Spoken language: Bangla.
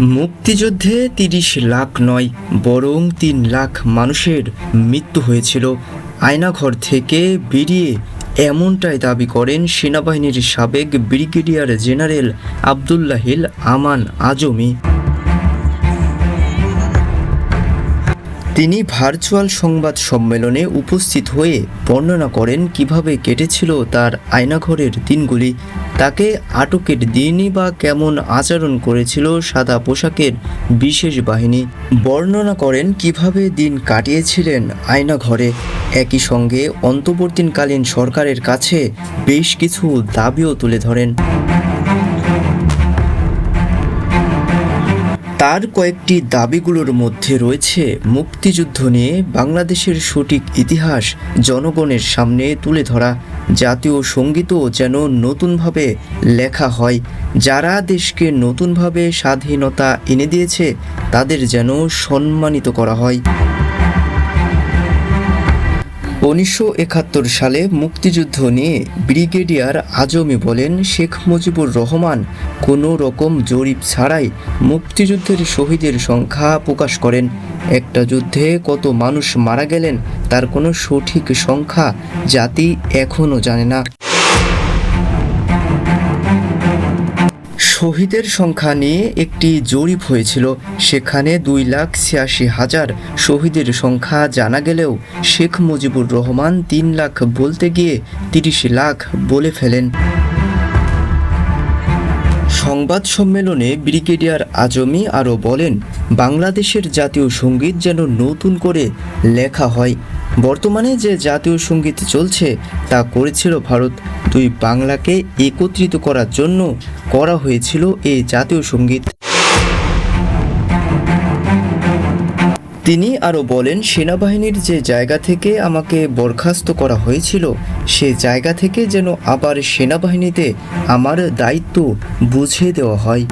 মুক্তিযুদ্ধে তিরিশ লাখ নয়, বরং তিন লাখ মানুষের মৃত্যু হয়েছিল। আয়নাঘর থেকে বেরিয়ে এমনটাই দাবি করেন সেনাবাহিনীর সাবেক ব্রিগেডিয়ার জেনারেল আবদুল্লাহিল আমান আজমি। তিনি ভার্চুয়াল সংবাদ সম্মেলনে উপস্থিত হয়ে বর্ণনা করেন কীভাবে কেটেছিল তার আয়নাঘরের দিনগুলি, তাকে আটকের দিনই বা কেমন আচরণ করেছিল সাদা পোশাকের বিশেষ বাহিনী। বর্ণনা করেন কীভাবে দিন কাটিয়েছিলেন আয়নাঘরে। একই সঙ্গে অন্তর্বর্তীকালীন সরকারের কাছে বেশ কিছু দাবিও তুলে ধরেন। তার কয়েকটি দাবিগুলোর মধ্যে রয়েছে মুক্তিযুদ্ধ নিয়ে বাংলাদেশের সঠিক ইতিহাস জনগণের সামনে তুলে ধরা। জাতীয় সঙ্গীতও যেন নতুনভাবে লেখা হয়। যারা দেশকে নতুনভাবে স্বাধীনতা এনে দিয়েছে, তাদের যেন সম্মানিত করা হয়। উনিশশো একাত্তর সালে মুক্তিযুদ্ধ নিয়ে ব্রিগেডিয়ার আজমি বলেন, শেখ মুজিবুর রহমান কোনো রকম জরিপ ছাড়াই মুক্তিযুদ্ধের শহীদের সংখ্যা প্রকাশ করেন। একটা যুদ্ধে কত মানুষ মারা গেলেন, তার কোনো সঠিক সংখ্যা জাতি এখনও জানে না। শহীদের সংখ্যা নিয়ে একটি জরিপ হয়েছিল। সেখানে দুই লাখ ছিয়াশি হাজার শহীদের সংখ্যা জানা গেলেও শেখ মুজিবুর রহমান তিন লাখ বলতে গিয়ে তিরিশ লাখ বলে ফেলেন। সংবাদ সম্মেলনে ব্রিগেডিয়ার আজমি আরও বলেন, বাংলাদেশের জাতীয় সংগীত যেন নতুন করে লেখা হয় বর্তমানে যে জাতীয় সংগীত চলছে, তা করেছিল ভারত। দুই বাংলাকে একত্রিত করার জন্য করা হয়েছিল এই জাতীয় সংগীত। তিনি আরও বলেন, সেনাবাহিনীর যে জায়গা থেকে আমাকে বরখাস্ত করা হয়েছিল, সে জায়গা থেকে যেন আবার সেনাবাহিনীতে আমার দায়িত্ব বুঝিয়ে দেওয়া হয়।